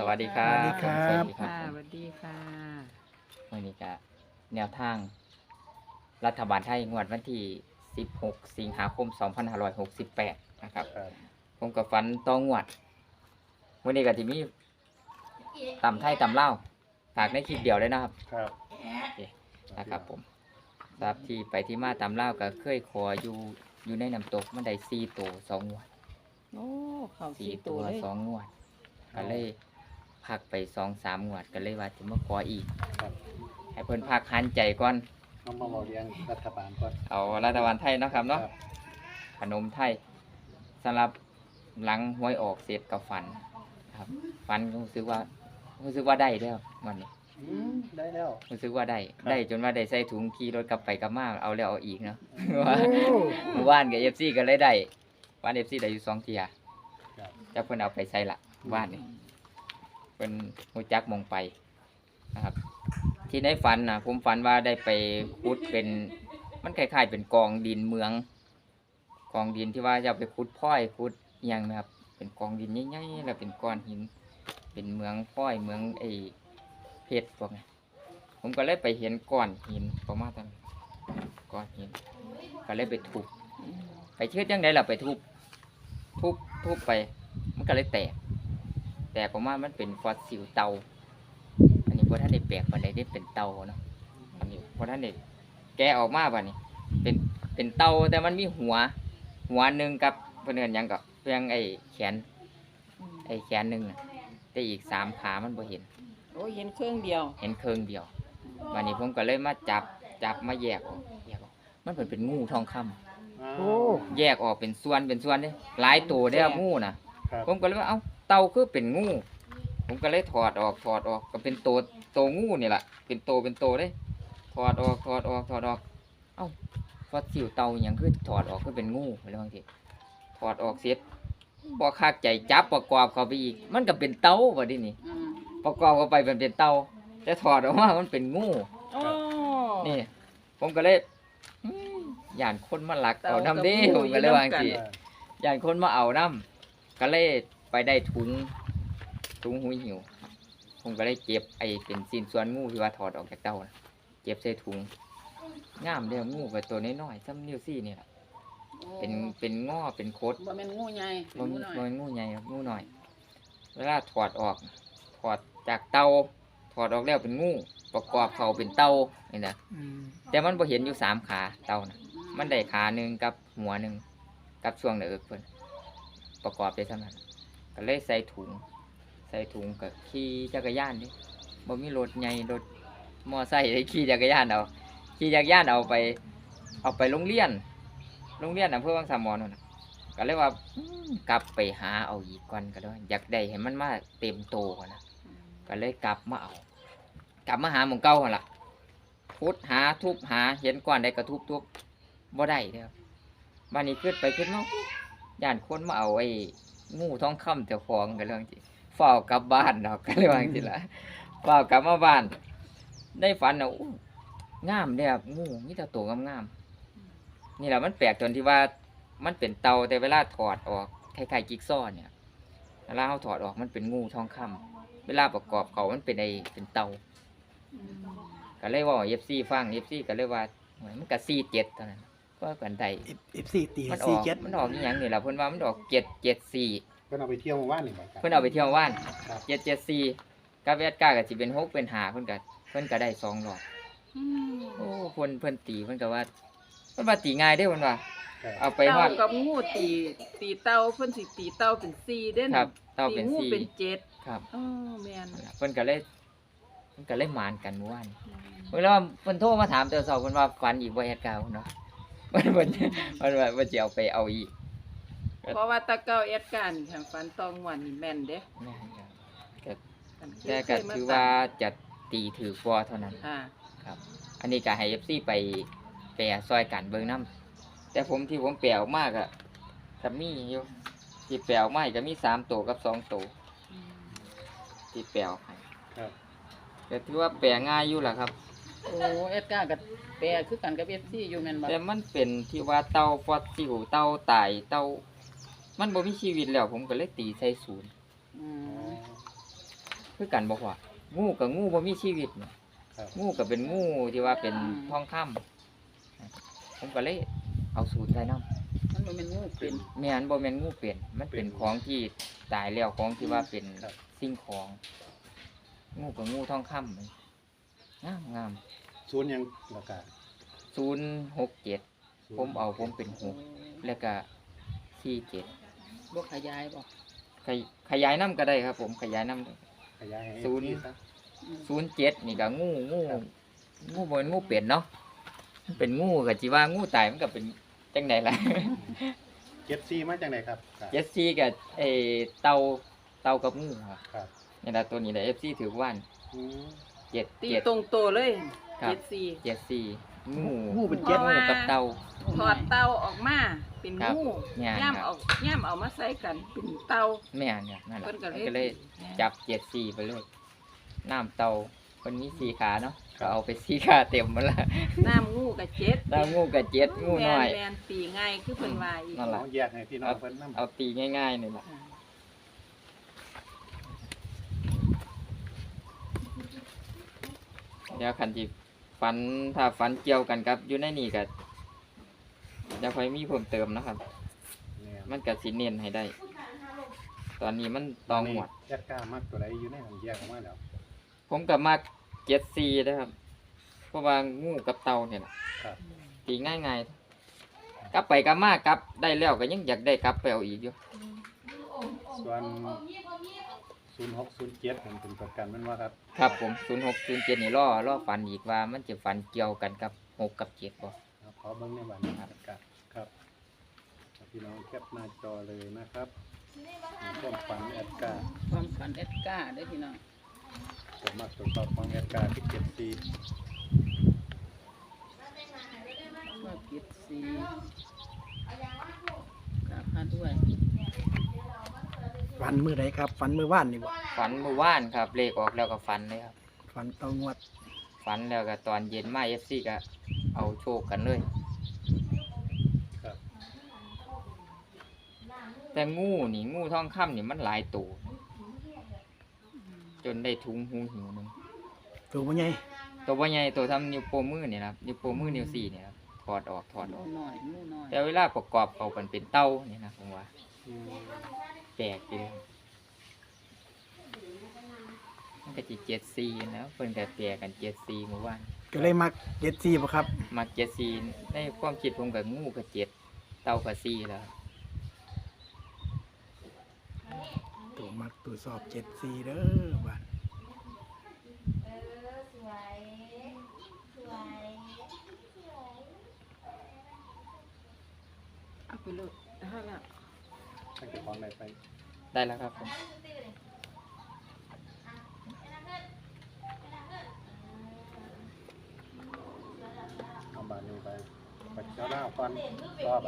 สวัสดีครับสวัสดีครับ สวัสดีครัค่ะบสวัสดีค่ะวันนี้ก็แนวทาง รัฐบาลไทยงวดวันที่ 16 สิงหาคม 2568 นะครับ ครับผมกับฟันต้องงวดวันนี้ก็ที่มีตำไทยตำเล่าวฝากในคลิปเดียวเลยนะครับ ครับโอเคนะครับผมทราบที่ไปที่มาตำเล่าวก็เคยขออยู่อยู่ในน้ำตกมันได้สี่ตัวสองงวดโอ้เขาสี่สี่ตัตัววเลยสองงวดก็เลย พักไปสองสามงวดก็เลยว่าจะมาขออีก ครับให้เพิ่นพักหันใจก่อน น้องมาบอกเรียงรัฐบาลก่อนเอารัฐบาลไทยเนาะครับเนาะครับขนมไทยสำหรับหลังหวยออกเสร็จกับฟันครับฟันก็รู้สึกว่ารู้สึกว่าได้แล้ววันนี้อืมได้แล้ว รู้สึกว่าได้ครับ ได้จนว่าได้ใส่ถุงขี่รถกลับไปกลับมาเอาแล้วเอาอีกเนาะโอ้ว่าเมื่อวานกับเอฟซีก็เลยได้วานเอฟซีได้อยู่สองเทียครับ จะเพิ่นเอาไปใส่ละว่านนี่ เป็นหูจักมองไปนะครับ ที่ในฝันนะผมฝันว่าได้ไปขุดเป็น มันคล้ายๆเป็นกองดินเมือง กองดินที่ว่าจะไปขุดพ้อยขุดอิหยังนะครับ เป็นกองดินใหญ่ๆแล้วเป็นก้อนหิน เป็นเมืองพ้อยเมืองไอ้เพชรพวกนี้ผมก็เลยไปเห็นก้อนหินประมาณนั้นก้อนหิน ก็เลยไปทุบไปเชื่อจังไดล่ะไปทุบทุบทุบไป มันก็เลยแตก แต่ผมว่ามันเป็นฟอสซิลเตา อันนี้พอท่านได้แปลกปานใดได้เป็นเตาเนาะ อันนี้พอท่านได้แกะออกมาป่ะนี่เป็น เป็นเตาแต่มันมีหัว หัวหนึ่งกับเพื่อนเอนหยังกับเพียงไอ้แขน ไอ้แขนหนึ่งน่ะแต่อีกสามขามันบ่เห็น โอ้เห็นเครื่องเดียว เห็นเครื่องเดียววันนี้ผมก็เลยมาจับ จับมาแยกออกแยกออก มันเป็นเป็นงูทองคำโอ้แยกออกเป็นส่วนเป็นส่วนเด้หลายตัวได้อครับงูน่ะครับผมก็เลยว่าเอ้า เต่าคือเป็นงู ผมก็เลยถอดออกถอดออกก็เป็นตัวตัวงูนี่แหละเป็นตัวเป็นตัวเลยถอดออกถอดออกถอดออกเอ้าฟอสซิลเต่าอหย่างคือถอดออกคือเป็นงูไปแล้วบางทีถอดออกเสร็จพอคากใจจับประกอบเข้าไปอีก มันก็เป็นเต่าบ่ดินี่อืมประกอบเข้าไปมันเป็นเต่าแต่ถอดออกมามันเป็นงูโอ้นี่ ผมก็เลยอืมย่านคนมาลักเอาน้ำเดิผมก็เลยว่าจังซี่เอออย่างคนมาเอาน้ำก็เลย ไปได้ถุงถุงหุยหิว ผมก็เลยเก็บไอ้เป็นสินส่วนงูที่ว่าถอดออกจากเต้านะเก็บใส่ถุงงามเดียวงูกับตัวน้อยๆซ้ำนิ้วซี่นี่แหละเป็นเป็นง้อเป็นโคดบ่แม่นงูใหญ่มังูนน้อยมันงูใหญ่ครับงูหน่อย เวลาถอดออก ถอดจากเตาถอดออกแล้วเป็นงูประกอบเขาเป็นเตานี่นะอืมแต่มันบ่เห็นอยู่สามขาเตานะมันได้ขาหนึ่งกับหัวหนึ่งกับช่วงเหนือเพิ่นประกอบได้เท่านั้น ก็เลยใส่ถุง ใส่ถุงกับขี่จักรยานนี่บ่มีรถใหญ่รถมอไซค์ได้ขี่จักรยานเอาขี่จักรยานเอาไป เอาไปโรงเรียน โรงเรียนอำเภอวังสามอนั่นน่ะก็เลยว่ากลับไปหาเอาอีกก่อนก็ได้อยากได้ให้มันมาเต็มโตก่อนนะก็เลยกลับมาเอา กลับมาหาหมองเก่าหั่นล่ะพุดหาทุบหาเห็นก่อนได้กระทุบทุบบ่ได้เด้อบ้านนี้ขึ้นไปขึ้นมาย่านคนมาเอาไอ้ งูทองคำเจ้าของกันเรื่องที่เฝ้าวกลับบ้านดอกกันเรื่องที่ละเฝ้าวกลับมาบ้าน ได้ฝันเอาอู้งามเด้อครับงูมีแต่ตัวงามๆนี่แหละมันแปลกตรงที่ว่ามันเป็นเตาแต่เวลาถอดออกคล้ายๆกิ๊กซอว์เนี่ยเวลาเขาถอดออกมันเป็นงูทองคำเวลาประกอบเขามันเป็นไอเป็นเตาอืมก็เลยว่าเอฟซีฟังเอฟซีก็เลยว่าโอ้ยมันก็ซีเจ็ดเท่านั้น ก็กันได้เอฟซีตีมันอซีอกเจ็ดมันออกอหย่างนี่แหละเพิ่นว่ามันออกเจ็ดเจ็ดสี่เพิ่นเอาไปเที่ยวเมื่อวานนี่บ่ครับ เพิ่นเอาไปเที่ยวว่านครับ เจ็ดเจ็ดสี่กับเวทก้าก็สิเป็นหกเป็นหาเพิ่นก็เพิ่นก็ได้สองรอบอืมโอ้เพิ่นเพิ่นตีเพิ่นก็ว่าเพิ่นว่าตีง่ายเด้อเพิ่นว่า ครับเอาไปฮเต่าอดกับงูตีตีเต่าเพิ่นสิตีเต่าเป็นสี่เด้นครับเต้าตีเป็นงูสี่เป็นเจ็ดครับเออแม่นนั่นล่ะเพิ่นก็เลยเพิ่นก็เลยหมานกันเมื่อวาน เวลาเพิ่นโทรมาถามแต่เช้าเพิ่นว่าฝันอีกบ่เฮ็ดกาวเนาะ เพิ่นเพิ่นเพิ่นว่าเพิ่นสิเอาไปเอาอีกเพราะว่าตะเก้าเอ็ดการทางฟันตองหวันนี่แม่นเด้แม่นครับอันเคยแต่ก็เคยมถือตว่าจะตีถือฟอเท่านั้น อ่าครับ อันนี้ก็ให้เอฟซีไปแปรซอยกันเบิ่งน้ำแต่ผมที่ผมแปลออกมากอะก็มีอยู่ที่แปลออกมาก็มีสามตัวกับสองตัวที่แปลออกให้ครับ ก็ถือว่าแปลง่ายอยู่แหละครับ โอ้เอ็ดการ์กับแปรคือกันกับเอฟซีอยู่แม่นบ่แต่มันเป็นที่ว่าเต่าฟอสซิลเต่าตายเต่ามันบ่มีชีวิตแล้ว ผมก็เลยตีใส่ศูนย์อือ๋อมคือกันบ่พองูกับงูบ่มีชีวิตเนี่ยครับ งูก็เป็นงูที่ว่าเป็นทองคำผมก็เลยเอาสูตรใส่น้มันบ่แม่นงูเป็นำแม่นบ่แม่นงูเป็นมันเป็นของที่ตายแล้วของที่ว่าเป็นครับ สิ่งของ งูกับงูทองคำมัน งามงามศูนย์ยังราคาศูนย์หกเจ็ดผมเอาผมเป็นหกแล้วก็สี่เจ็ดบ่ขยายบ่ขยขยายน้ำก็ได้ครับ ผมขยายน้ำ ขยายให้ศูนย์ที่ซะอืมศูนย์เจ็ดนี่ก็งูงูครับ งูบนงูเปลี่ยนเนาะมันเป็นงูกับจีว่างูตายมันก็เป็นจังไดล่ะ เจ็ดซีมาจากไหนครับครับเจสซี่กับเอเตาเตากับงูครับครับนี่ละตัวนี้แหละเอฟซีถือว่านอืม เจ็ดตีเจ็ด ตรงโตเลยครับ เจ็ดสี่เจ็ดสี่งูงูเป็นเจ็ด งูกับเตา ถอดเตาออกมาเป็นครับงูย่างย่ำครับ เอาย่ำเอามาใส่กันเป็นเตา แม่นเนี่ยนั่นแหละเพิ่นก็มันเลยก็เลยจับเจ็ดสี่ไปเลยน้ำเตาคนนี้สี่ขาเนาะก็เอาไปสี่ขาเต็มหมดละน้ำงูกับเจ็ดแล้วงูกับเจ็ดงูน้อยแมนๆตีง่ายคือเพิ่นว่าอีกนั่นแหละเอาแยกให้พี่น้องเพิ่นนำเอาตีง่ายๆนี่แหละ อ่า เดี๋ยวคันที่ฟันถ้าฟันเกี่ยวกันครับอยู่ในนี่ก็จะค่อยมีเพิ่มเติมนะครับเนี่ยมันก็สิเน้นให้ได้ ตอนนี้มันตองหมดแยกกล้ามากตัวใดอยู่ในของแยกออกมาแล้วผมกับมาเจ็ดซีนะครับเพราะว่างูกับเตาเนี่ยนะครับตีง่ายง่ายๆกลับไปกลับมากลับได้แล้วก็ยังอยากได้กลับไปเอาอีกอยู่ส่วน ศูนย์หกศูนย์เจ็ดผมเป็นประกันมันว่าครับครับผมศูนย์หกศูนย์เจ็ดนี่ล่อล่อฟันอีกว่ามันจะฟันเกี่ยวกันกับหกกับเจ็ดบ่เอาขอเบิ้งในวันนี้ครับครับพี่น้องแคปหน้าจอเลยนะครับต้นฝันแอดการ์ความฝันเอ็ดก้าได้อพี่น้องสามารถตรวจสอบของแอดการ์ที่เก็บซี ว่าเจ็ดสี่กราบพาด้วย ฝันมือไหนครับ ฝันมือว่านนี่บ่ฝันเมื่อวานครับเลขออกแล้วก็ฝันเลยครับฝันตองวดฝันแล้วก็ตอนเย็นมาเอฟซีก็เอาโชคกันเลยครับ แต่งูนี่งูทองคำนี่มันหลายตัวจนได้ถุงหูหิวหนึงตัวบ่ใหญ่ตัวว่าใหญ่ตัวทำนิ้วโป้งมือเนี่ยนะครับนิ้วโป้งมือนิ้วสี่เนี่ยครับถอดออกถอดองูอก หน่อยงูหน่อยแต่เวลาประกอบเขากันเป็นเต้าเนี่ยนะผมว่าอืมแปลกดีมันก็จีเจ็ดซีนะเพิ่นก็แปลกันเจ็ดซีเมื่อวานก็เลยมักเจ็ดสี่บ่ครับมาเจ็ดซีในความคิดผมกับงูกับเจ็ดเต้ากับซีแล้วตัวมักตัวสอบเจ็ดสี่เด้อบ้านเอาไปเลยได้แล้ว ให้เก็บของได้ไปได้แล้วครับผมเอาบาทนี้ไปไปเจ้าหน้าฟันต่อไป